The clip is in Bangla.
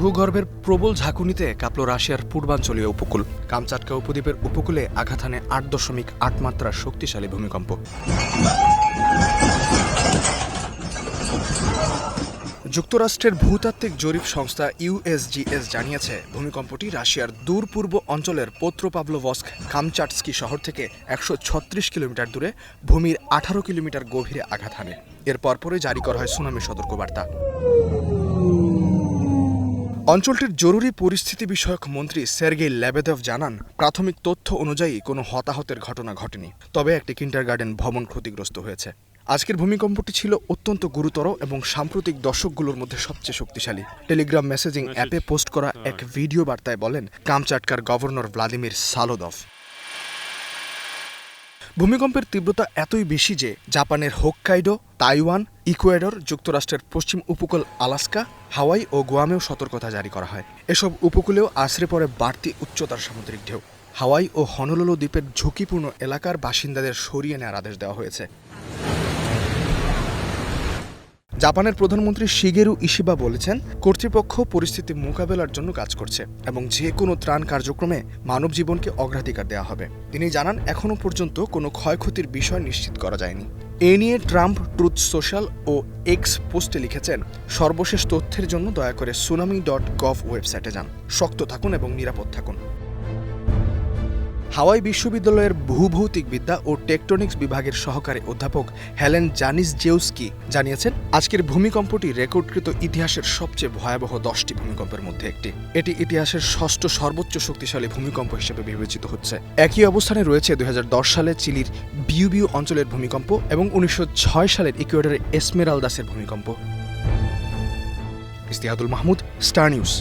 ভূগর্ভের প্রবল ঝাঁকুনিতে কাঁপল রাশিয়ার পূর্বাঞ্চলীয় উপকূল। কামচাটকা উপদ্বীপের উপকূলে আঘাত হানে আট দশমিক আট মাত্রার শক্তিশালী ভূমিকম্প। যুক্তরাষ্ট্রের ভূতাত্ত্বিক জরিপ সংস্থা ইউএসজিএস জানিয়েছে, ভূমিকম্পটি রাশিয়ার দূর পূর্ব অঞ্চলের পোত্রোপাভলোভস্ক কামচাটস্কি শহর থেকে একশো ছত্রিশ কিলোমিটার দূরে ভূমির আঠারো কিলোমিটার গভীরে আঘাত হানে। এর পরপরই জারি করা হয় সুনামি সতর্কবার্তা। অঞ্চলটির জরুরি পরিস্থিতি বিষয়ক মন্ত্রী সের্গেই ল্যাবেদভ জানান, প্রাথমিক তথ্য অনুযায়ী কোনো হতাহতের ঘটনা ঘটেনি, তবে একটি কিন্টারগার্ডেন ভবন ক্ষতিগ্রস্ত হয়েছে। আজকের ভূমিকম্পটি ছিল অত্যন্ত গুরুতর এবং সাম্প্রতিক দশকগুলোর মধ্যে সবচেয়ে শক্তিশালী। টেলিগ্রাম মেসেজিং অ্যাপে পোস্ট করা এক ভিডিও বার্তায় বলেন, কামচাটকার গভর্নর ভ্লাদিমির সালোদভ। ভূমিকম্পের তীব্রতা এতই বেশি যে জাপানের হোক্কাইডো, তাইওয়ান, ইকুয়েডর, যুক্তরাষ্ট্রের পশ্চিম উপকূল আলাস্কা, হাওয়াই ও গোয়ামেও সতর্কতা জারি করা হয়। এসব উপকূলেও আশ্রে পড়ে বাড়তি উচ্চতার সামুদ্রিক ঢেউ। হাওয়াই ও হনলুলু দ্বীপের ঝুঁকিপূর্ণ এলাকার বাসিন্দাদের সরিয়ে নেওয়ার আদেশ দেওয়া হয়েছে। জাপানের প্রধানমন্ত্রী শিগেরু ইশিবা বলেছেন, কর্তৃপক্ষ পরিস্থিতি মোকাবেলার জন্য কাজ করছে এবং যে কোনো ত্রাণ কার্যক্রমে মানব জীবনকে অগ্রাধিকার দেওয়া হবে। তিনি জানান এখনও পর্যন্ত কোনো ক্ষয়ক্ষতির বিষয় নিশ্চিত করা যায়নি। এ নিয়ে ট্রাম্প ট্রুথ সোশ্যাল ও এক্স পোস্টে লিখেছেন, সর্বশেষ তথ্যের জন্য দয়া করে সুনামি ডট গভ ওয়েবসাইটে যান। শক্ত থাকুন এবং নিরাপদ থাকুন। হাওয়াই বিশ্ববিদ্যালয়ের ভূভৌতিক বিদ্যা ও টেকটনিক্স বিভাগের সহকারী অধ্যাপক হেলেন জানিস জেউস্কি জানিয়েছেন, আজকের ভূমিকম্পটি রেকর্ডকৃত ইতিহাসের সবচেয়ে ভয়াবহ দশটি ভূমিকম্পের মধ্যে একটি। এটি ইতিহাসের ষষ্ঠ সর্বোচ্চ শক্তিশালী ভূমিকম্প হিসেবে বিবেচিত হচ্ছে। একই অবস্থানে রয়েছে দু হাজার দশ সালে চিলির বিউ বিউ অঞ্চলের ভূমিকম্প এবং উনিশশো ছয় সালের ইকুয়েডরের এসমেরালদাসের ভূমিকম্প। Istihadul Mahmud, Star News.